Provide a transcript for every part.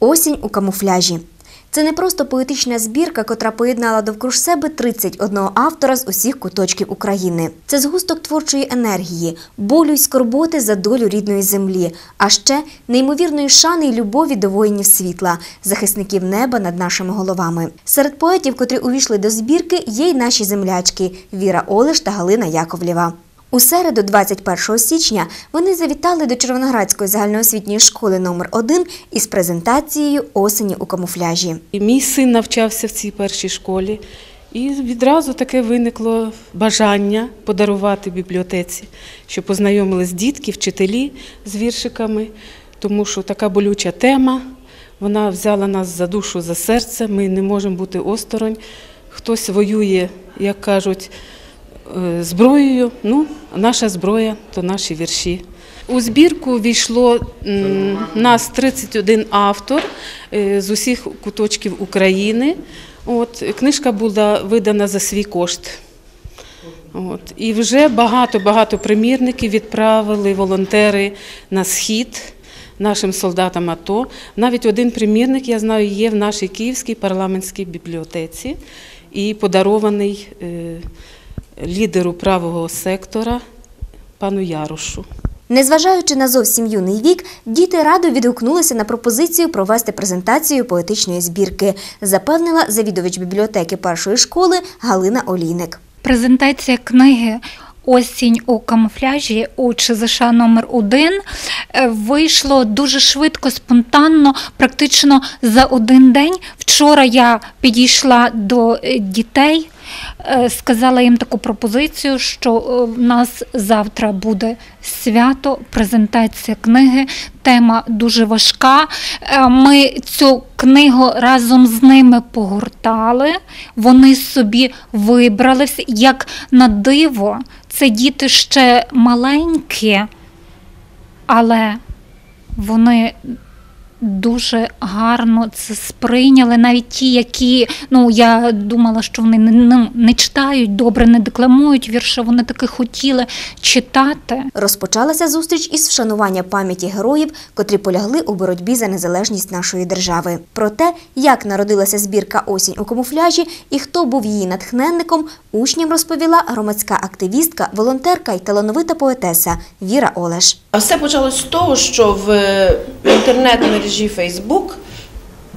Осінь у камуфляжі. Це не просто поетична збірка, котра поєднала довкруж себе 31 автора з усіх куточків України. Це згусток творчої енергії, болю й скорботи за долю рідної землі, а ще неймовірної шани й любові до воїнів світла, захисників неба над нашими головами. Серед поетів, котрі увійшли до збірки, є й наші землячки Віра Олеш та Галина Яковлєва. У середу, 21 січня, вони завітали до Червоноградської загальноосвітньої школи номер 1 із презентацією осені у камуфляжі. Мій син навчався в цій першій школі, і відразу таке виникло бажання подарувати бібліотеці, щоб познайомились дітки, вчителі з віршиками, тому що така болюча тема. Вона взяла нас за душу, за серце. Ми не можемо бути осторонь. Хтось воює, як кажуть, зброєю. Ну, наша зброя то наші вірші. У збірку війшло нас 31 автор е, з усіх куточків України. От, книжка була видана за свій кошт. От, і вже багато-багато примірників відправили волонтери на схід нашим солдатам АТО. Навіть один примірник, я знаю, є в нашій Київській парламентській бібліотеці і подарований е, лідеру правого сектора пану Ярошу. Незважаючи на зовсім юний вік, діти радо відгукнулися на пропозицію провести презентацію поетичної збірки, запевнила завідувач бібліотеки першої школи Галина Олійник. Презентація книги Осінь у камуфляжі у ЧЗШ номер 1 вийшло дуже швидко, спонтанно, практично за один день. Вчора я підійшла до е, дітей, е, сказала їм таку пропозицію, що е, в нас завтра буде свято, презентація книги. Тема дуже важка. Е, Ми цю книгу разом з ними погортали. Вони собі вибрали всі. як на диво. Це діти ще маленькі, але вони дуже гарно це сприйняли. Навіть ті, які ну я думала, що вони не, ну, не читають добре, не декламують вірші, вони таки хотіли читати. Розпочалася зустріч із вшанування пам'яті героїв, котрі полягли у боротьбі за незалежність нашої держави. Про те, як народилася збірка Осінь у камуфляжі і хто був її натхненником, учням розповіла громадська активістка, волонтерка й талановита поетеса Віра Олеш. А все почалось з того, що в інтернет-мережі Facebook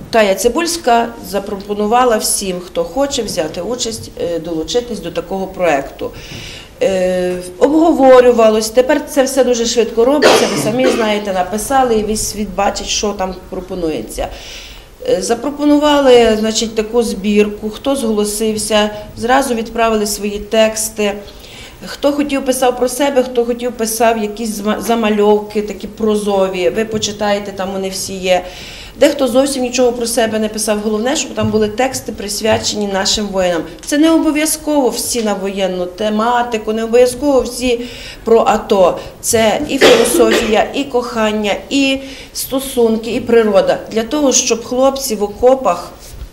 Тая Цибульська запропонувала всім, хто хоче взяти участь, е, долучитись до такого проєкту. Е, Обговорювалось, тепер це все дуже швидко робиться, ви самі знаєте, написали і весь світ бачить, що там пропонується. Е, Запропонували значить, таку збірку, хто зголосився, зразу відправили свої тексти. Хто хотів писав про себе, хто хотів писав якісь замальовки, такі прозові. Ви почитаєте, там вони всі є. Дехто зовсім нічого про себе не писав. Головне, щоб там були тексти присвячені нашим воїнам. Це не обов'язково всі на воєнну тематику, не обов'язково всі про АТО. Це і філософія, і кохання, і стосунки, і природа. Для того, щоб хлопці в окопах,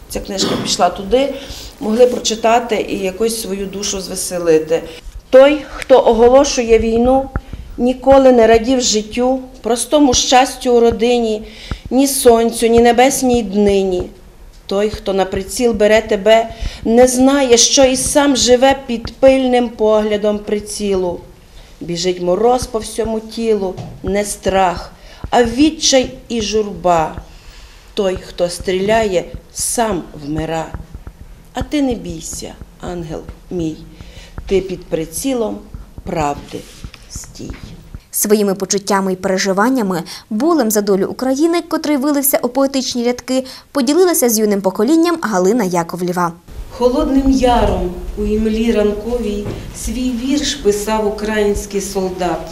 ця книжка пішла туди, могли прочитати і якось свою душу звеселити. Той, хто оголошує війну, ніколи не радів життю, простому щастю у родині, ні сонцю, ні небесній днині. Той, хто на приціл бере тебе, не знає, що і сам живе під пильним поглядом прицілу. Біжить мороз по всьому тілу, не страх, а відчай і журба. Той, хто стріляє, сам вмира. А ти не бійся, ангел мій, ти під прицілом правди стій. Своїми почуттями і переживаннями, болем за долю України, котрий вилився у поетичні рядки, поділилася з юним поколінням Галина Яковлєва. Холодним яром у імлі ранковій свій вірш писав український солдат.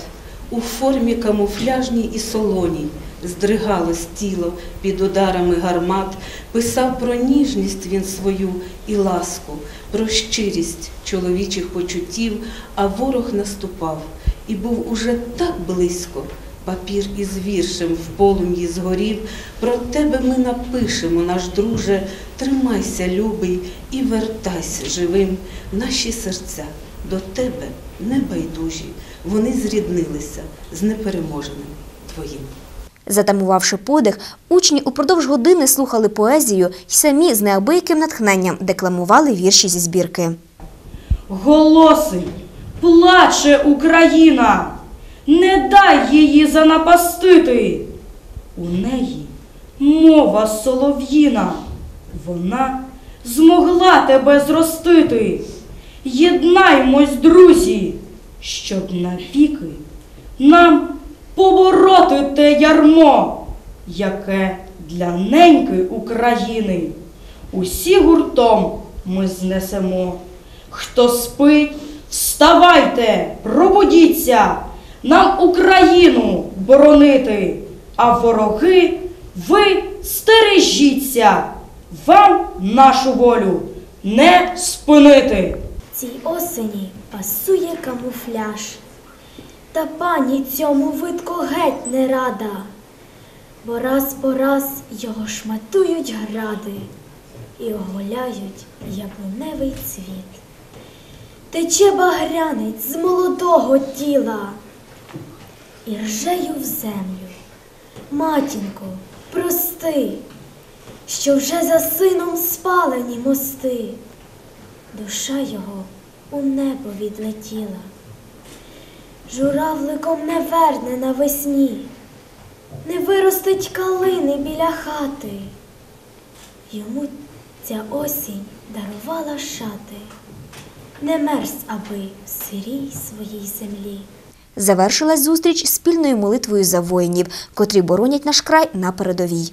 У формі камуфляжній і солоній здригалось тіло під ударами гармат, писав про ніжність він свою і ласку, про щирість чоловічих почуттів, а ворог наступав і був уже так близько. Папір із віршем в полум'ї згорів. Про тебе ми напишемо, наш друже, тримайся, любий, і вертайся живим. Наші серця до тебе небайдужі. Вони зріднилися з непереможним твоїм. Затамувавши подих, учні упродовж години слухали поезію й самі з неабияким натхненням декламували вірші зі збірки. Голосить, плаче Україна, не дай її занапастити. У неї мова солов'їна, вона змогла тебе зростити. Єднаймось, друзі, щоб навіки нам побороти те ярмо, яке для неньки України усі гуртом ми знесемо. Хто спить, вставайте, пробудіться, нам Україну боронити, а вороги ви стережіться, вам нашу волю не спинити. Цій осені пасує камуфляж, та пані цьому видко геть не рада, бо раз по раз його шматують гради і оголяють яблуневий цвіт. Тече багрянець з молодого тіла і ржею в землю. Матінко, прости, що вже за сином спалені мости. Душа його у небо відлетіла, журавликом не верне навесні, не виростить калини біля хати. Йому ця осінь дарувала шати, не мерз аби в сирій своїй землі. Завершилась зустріч спільною молитвою за воїнів, котрі боронять наш край на передовій.